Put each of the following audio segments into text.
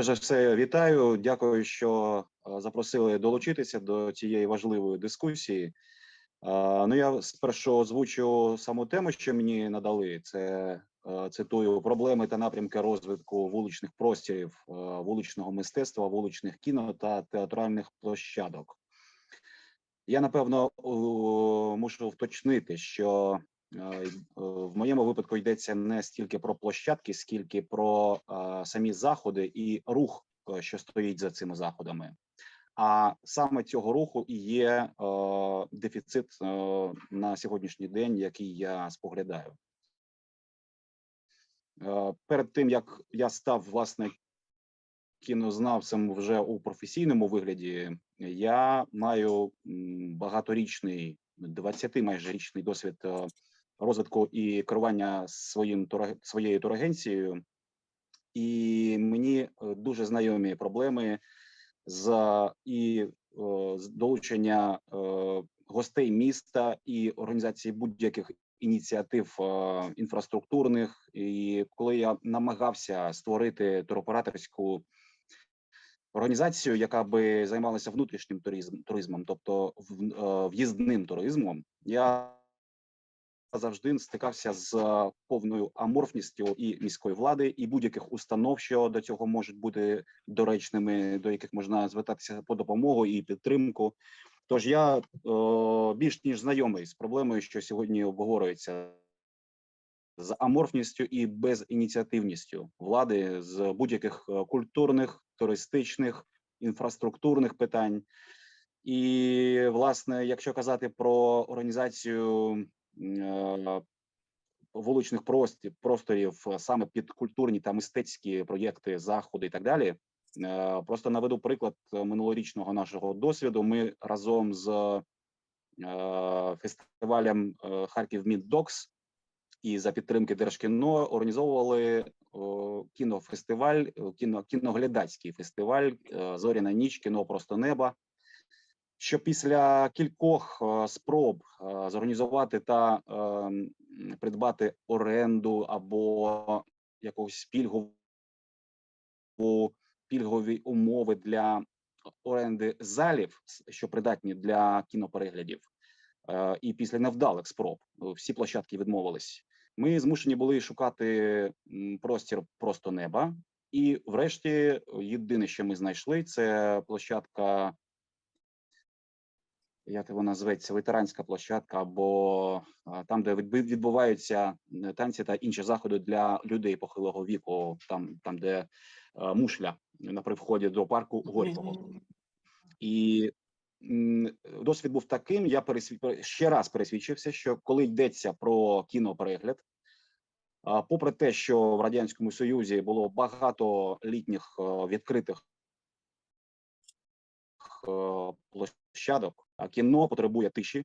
Перш за все, вітаю. Дякую, що е, запросили долучитися до цієї важливої дискусії. Е, Ну, я спершу озвучу саму тему, що мені надали. Це е, цитую проблеми та напрямки розвитку вуличних простірів, вуличного мистецтва, вуличних кіно та театральних площадок. Я напевно мушу вточнити, що в моєму випадку йдеться не стільки про площадки, скільки про е, самі заходи і рух, е, що стоїть за цими заходами. А саме цього руху і є е, дефіцит е, на сьогоднішній день, який я споглядаю. Е, перед тим як я став власне кінознавцем вже у професійному вигляді, я маю багаторічний, 20 майже річний досвід е, розвитку і керування своїм своєю турагенцією, і мені е, дуже знайомі проблеми з і е, долучення е, гостей міста і організації будь-яких ініціатив е, інфраструктурних. І коли я намагався створити туроператорську організацію, яка би займалася внутрішнім туризм, туризмом, тобто в- в'їзним туризмом, я завжди стикався з е, повною аморфністю і міської влади, і будь-яких установ, що до цього можуть бути доречними, до яких можна звертатися по допомогу і підтримку. Тож я е, більш ніж знайомий з проблемою, що сьогодні обговорюється з аморфністю і безініціативністю влади з будь-яких е, культурних, туристичних, інфраструктурних питань. І, власне, якщо казати про організацію вуличних прості- просторів саме під культурні та мистецькі проєкти, заходи і так далі. Е, Просто наведу приклад е, минулорічного нашого досвіду. Ми разом з е, фестивалем Харків Міддокс і за підтримки Держкіно організовували кінофестиваль, кіно, кіноглядацький фестиваль Зоряна ніч, кіно просто неба. Що після кількох е, спроб е, зорганізувати та е, придбати оренду або якогось пільгову пільгові умови для оренди залів, що придатні для кінопереглядів, і після невдалих спроб всі площадки відмовились. Ми змушені були шукати простір просто неба. І, врешті, єдине, що ми знайшли, це площадка як вона зветься, ветеранська площадка, або там, де відбу- відбуваються танці та інші заходи для людей похилого віку, там, там де е, мушля на при вході до парку Горького. І досвід був таким. Я пересві... ще раз пересвідчився, що коли йдеться про кіноперегляд, попри те, що в радянському союзі було багато літніх е, відкритих е, площадок, кіно потребує тиші.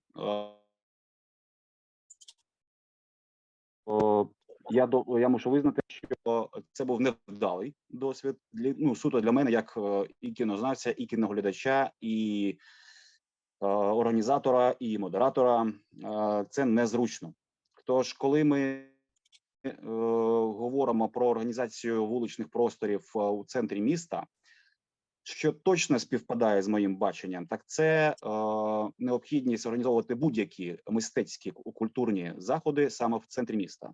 Я до я мушу визнати, що це був невдалий досвід ну суто для мене, як е, і кінознавця, і кіноглядача, і е, організатора, і модератора. Е, це незручно. Тож, коли ми говоримо про організацію вуличних просторів у центрі міста, що точно співпадає з моїм баченням, так це е, необхідність організовувати будь-які мистецькі культурні заходи саме в центрі міста.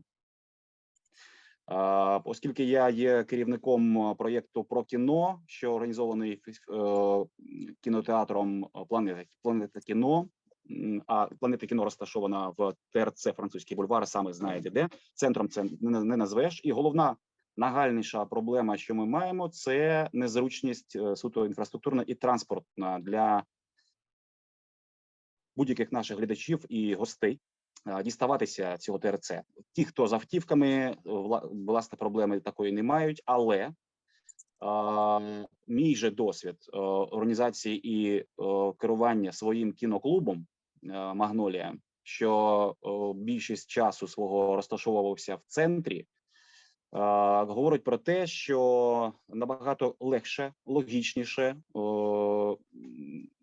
Е, оскільки я є керівником е, проєкту про кіно, що організований е, кінотеатром Планета, Планета кіно. А планета кіно розташована в ТРЦ Французький бульвар, саме знаєте де центром це не назвеш. І головна нагальніша проблема, що ми маємо, це незручність е, суто інфраструктурна і транспортна для будь-яких наших глядачів і гостей е, діставатися цього ТРЦ. Ті, хто з автівками, е, власне, проблеми такої не мають, але е, мій же досвід е, організації і е, керування своїм кіноклубом е, Магнолія, що е, більшість часу свого розташовувався в центрі, говорить про те, що набагато легше, логічніше,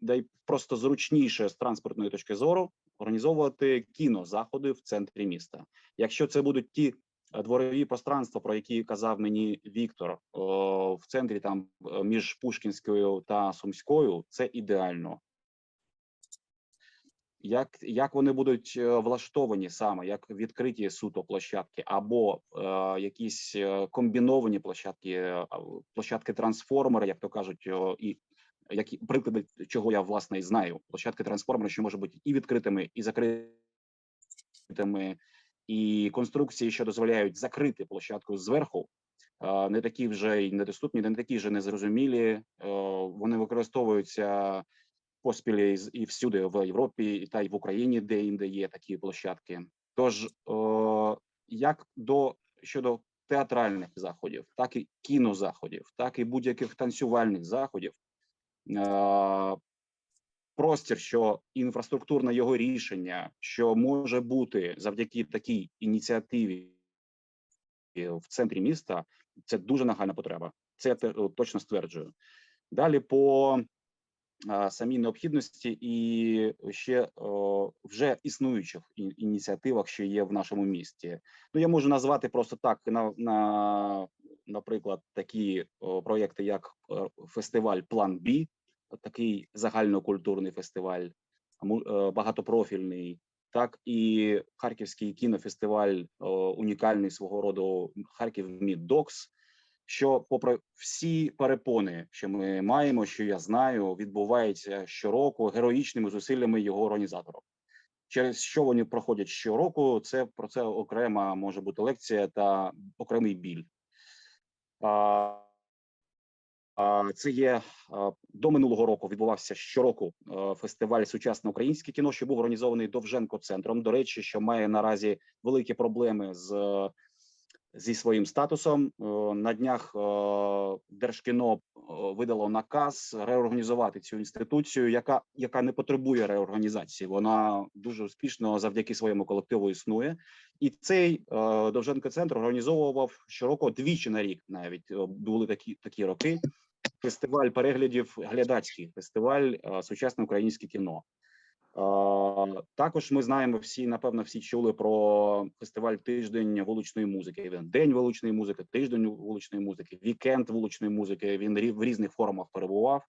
да й просто зручніше з транспортної точки зору організовувати кінозаходи в центрі міста. Якщо це будуть ті е, дворові пространства, про які казав мені Віктор, в центрі там е, між Пушкінською та Сумською, це ідеально. Як, як вони будуть е, влаштовані саме, як відкриті суто площадки, або е, якісь е, комбіновані площадки, е, площадки трансформери, як то кажуть, і які приклади, чого я власне і знаю, площадки трансформери, що можуть бути і відкритими, і закритими, і конструкції, що дозволяють закрити площадку зверху, не такі вже й недоступні, не такі вже незрозумілі. Вони використовуються поспілі і всюди в Європі, та й в Україні, де інде є такі площадки. Тож, як до щодо театральних заходів, так і кінозаходів, так і будь-яких танцювальних заходів, е, простір, що інфраструктурне його рішення, що може бути завдяки такій ініціативі в центрі міста, це дуже нагальна потреба. Це я точно стверджую. Далі по самій необхідності і ще вже існуючих ініціативах, що є в нашому місті. Ну я можу назвати просто так на, на наприклад, такі проєкти, як фестиваль План Бі, такий загальнокультурний фестиваль, е, багатопрофільний. Так і Харківський кінофестиваль унікальний свого роду Харків Міддокс, що, попри всі перепони, що ми маємо, що я знаю, відбувається щороку героїчними зусиллями його організаторів. Через що вони проходять щороку, це про це окрема може бути лекція та окремий біль. А, Це є до минулого року. Відбувався щороку фестиваль сучасне українське кіно, що був організований Довженко центром. До речі, що має наразі великі проблеми з зі своїм статусом. Е, На днях е, Держкіно е, видало наказ реорганізувати цю інституцію, яка яка не потребує реорганізації. Вона дуже успішно завдяки своєму колективу існує. І цей Довженко центр організовував щороку двічі на рік. Навіть були такі такі роки. Фестиваль переглядів глядацький фестиваль сучасне українське кіно. Е, Також ми знаємо всі, напевно, всі чули про фестиваль тиждень вуличної музики. Він день вуличної музики, тиждень вуличної музики, вікенд вуличної музики. Він в різних формах перебував.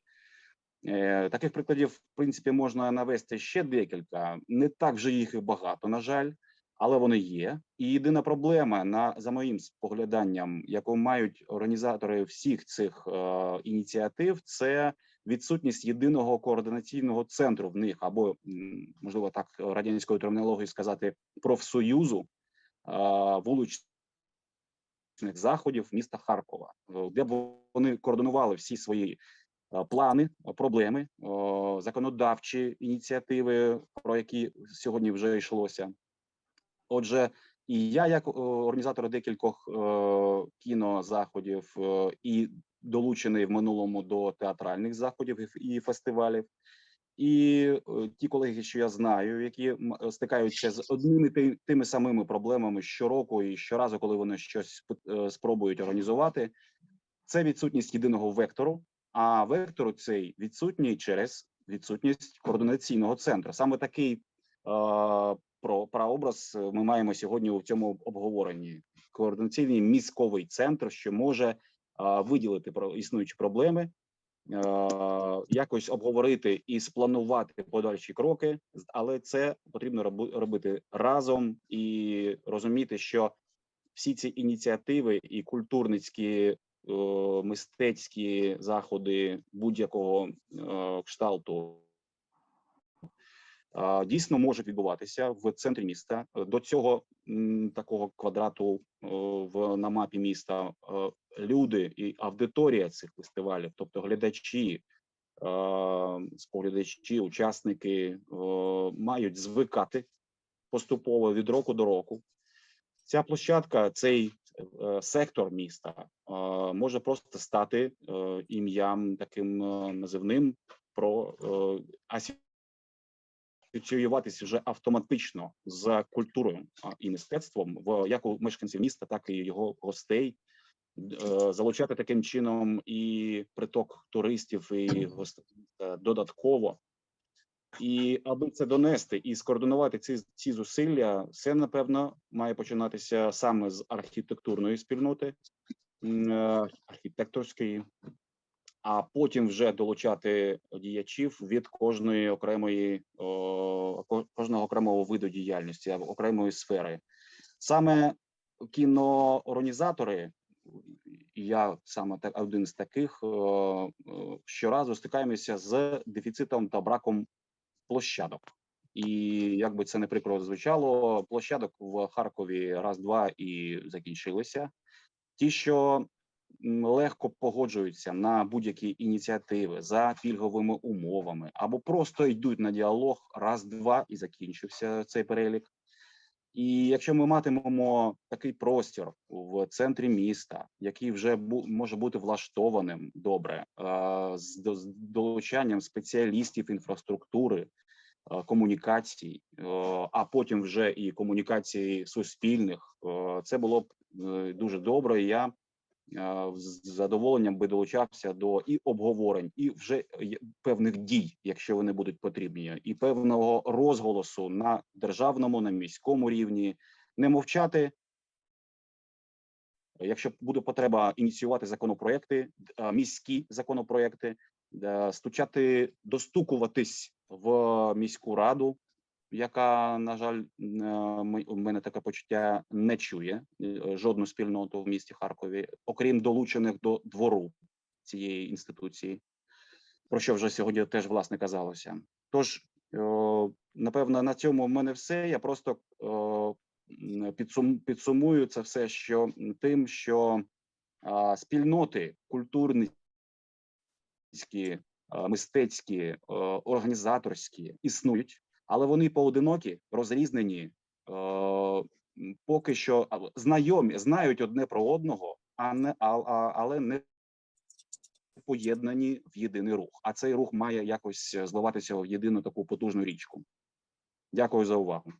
Е, Таких прикладів, в принципі, можна навести ще декілька. Не так вже їх і багато, на жаль, але вони є. І єдина проблема, на за моїм спогляданням, яку мають організатори всіх цих е, ініціатив, це відсутність єдиного координаційного центру в них, або можливо так радянською термінологією сказати, профсоюзу е, вуличних заходів міста Харкова, е, де б вони координували всі свої е, плани, е, проблеми, е, законодавчі ініціативи, про які сьогодні вже йшлося. Отже, і я, як е, організатор декількох е, кінозаходів, е, і долучений в минулому до театральних заходів і фестивалів. І е, ті колеги, що я знаю, які стикаються з одними ти- тими самими проблемами щороку і щоразу, коли вони щось е, спробують організувати, це відсутність єдиного вектору. А вектору цей відсутній через відсутність координаційного центру. Саме такий е, про прообраз е, ми маємо сьогодні у цьому обговоренні. Координаційний міськовий центр, що може виділити про існуючі проблеми, якось обговорити і спланувати подальші кроки, але це потрібно робити разом і розуміти, що всі ці ініціативи і культурницькі мистецькі заходи будь-якого кшталту дійсно можуть відбуватися в центрі міста. Е, До цього такого квадрату е, в на мапі міста е, люди і аудиторія цих фестивалів, тобто глядачі, споглядачі, учасники мають звикати поступово від року до року. Ця площадка, цей сектор міста може просто стати ім'ям таким називним про асоціюватися вже автоматично з культурою і мистецтвом, в як у мешканців міста, так і його гостей. Е, Залучати таким чином і приток туристів і гостей додатково І аби це донести і скоординувати ці, ці зусилля, це напевно має починатися саме з архітектурної спільноти, е, архітекторської, а потім вже долучати діячів від кожної окремої о, кожного окремого виду діяльності окремої сфери. Саме кіноорганізатори, я саме так один з таких, е, щоразу стикаємося з дефіцитом та браком площадок. І як би це не прикро звучало, площадок в Харкові раз-два і закінчилися. Ті, що легко погоджуються на будь-які ініціативи за пільговими умовами, або просто йдуть на діалог раз-два і закінчився цей перелік. І якщо ми матимемо такий простір в центрі міста, який вже може бути влаштованим добре, з долучанням спеціалістів інфраструктури, комунікацій, а потім вже і комунікацій суспільних, це було б е, дуже добре. Я з задоволенням би долучався до і обговорень, і вже певних дій, якщо вони будуть потрібні, і певного розголосу на державному, на міському рівні, не мовчати. Якщо буде потреба ініціювати законопроекти, е, міські законопроекти, е, стучати, достукуватись в міську раду, яка, на жаль, е, у мене таке почуття не чує е, жодну спільноту в місті Харкові, окрім долучених до двору цієї інституції, про що вже сьогодні теж власне казалося. Тож, напевно, на цьому в мене все. Я просто підсум, підсумую це все, що тим, що спільноти культурні, мистецькі, організаторські існують, але вони поодинокі, розрізнені, е, поки що знайомі, знають одне про одного, а не а, а, але не поєднані в єдиний рух. А цей рух має якось зливатися в єдину таку потужну річку. Дякую за увагу.